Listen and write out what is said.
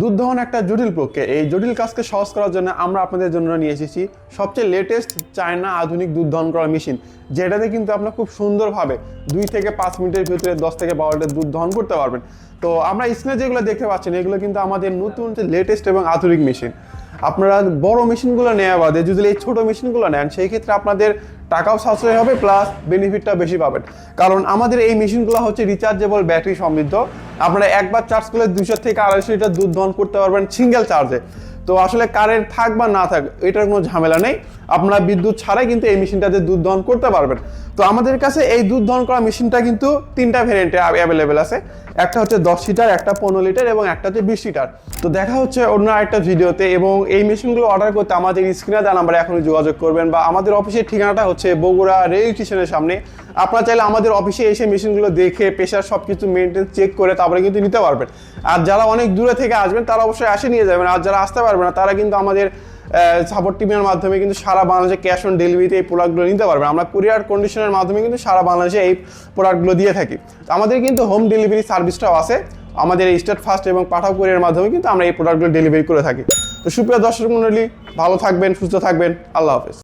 দুধ দহন একটা জটিল প্রক্রিয়া। এই জটিল কাজকে সহজ করার জন্য আমরা আপনাদের জন্য নিয়ে এসেছি সবচেয়ে লেটেস্ট চায়না আধুনিক দুধ দহন করার মেশিন যেটাতে কিন্তু আপনার খুব সুন্দরভাবে দুই থেকে পাঁচ মিনিটের ভিতরে দশ থেকে বারো লিটার দুধ দহন করতে পারবেন। তো আমরা স্ক্রিনে যেগুলো দেখতে পাচ্ছেন, এগুলো কিন্তু আমাদের নতুন লেটেস্ট এবং আধুনিক মেশিন আপনারা বড় মেশিনগুলো নেওয়া বাদে যদি এই ছোট মেশিনগুলো নেন, সেই ক্ষেত্রে আপনাদের টাকাও সাশ্রয় হবে প্লাস বেনিফিটটা বেশি পাবেন। কারণ আমাদের এই মেশিনগুলো হচ্ছে রিচার্জেবল ব্যাটারি সমৃদ্ধ। আপনারা একবার চার্জ করলে দুশো থেকে আড়াইশো লিটার দুধ দহন করতে পারবেন সিঙ্গেল চার্জে তো আসলে কারেন্ট থাক বা না থাক, এটার কোনো ঝামেলা নেই। আপনারা বিদ্যুৎ ছাড়াই কিন্তু এই মেশিনটাতে দুধ দহন করতে পারবেন। তো আমাদের কাছে এই দুধ দহন করা মেশিনটা কিন্তু তিনটা ভেরিয়েন্টে অ্যাভেলেবেল আছে। একটা হচ্ছে দশ লিটার, একটা পনেরো লিটার এবং একটা হচ্ছে বিশ লিটার। তো দেখা হচ্ছে অন্য একটা ভিডিওতে এবং এই মেশিনগুলো অর্ডার করতে আমাদের স্ক্রিনে দেওয়া নাম্বারে এখনই যোগাযোগ করবেন বা আমাদের অফিসের ঠিকানাটা হচ্ছে বগুড়া রেল স্টেশনের সামনে। আপনারা চাইলে আমাদের অফিসে এসে মেশিনগুলো দেখে প্রেশার সব কিছু মেনটেন চেক করে তারপরে কিন্তু নিতে পারবেন। আর যারা অনেক দূরে থেকে আসবেন, তারা অবশ্যই আসে নিয়ে যাবেন। আর যারা আসতে পারবে না, তারা কিন্তু আমাদের সাপোর্ট টিমের মাধ্যমে কিন্তু সারা বাংলাদেশে ক্যাশ অন ডেলিভারিতে এই প্রোডাক্টগুলো নিতে পারবেন। আমরা কুরিয়ার কন্ডিশনের মাধ্যমে কিন্তু সারা বাংলাদেশে এই প্রোডাক্টগুলো দিয়ে থাকি। আমাদের কিন্তু হোম ডেলিভারি সার্ভিসটাও আছে। আমাদের এই স্টেট ফার্স্ট এবং পাঠাও কুরিয়ার মাধ্যমে কিন্তু আমরা এই প্রোডাক্টগুলো ডেলিভারি করে থাকি। তো সুপ্রিয় দর্শক মন্ডলী, ভালো থাকবেন, সুস্থ থাকবেন। আল্লাহ হাফেজ।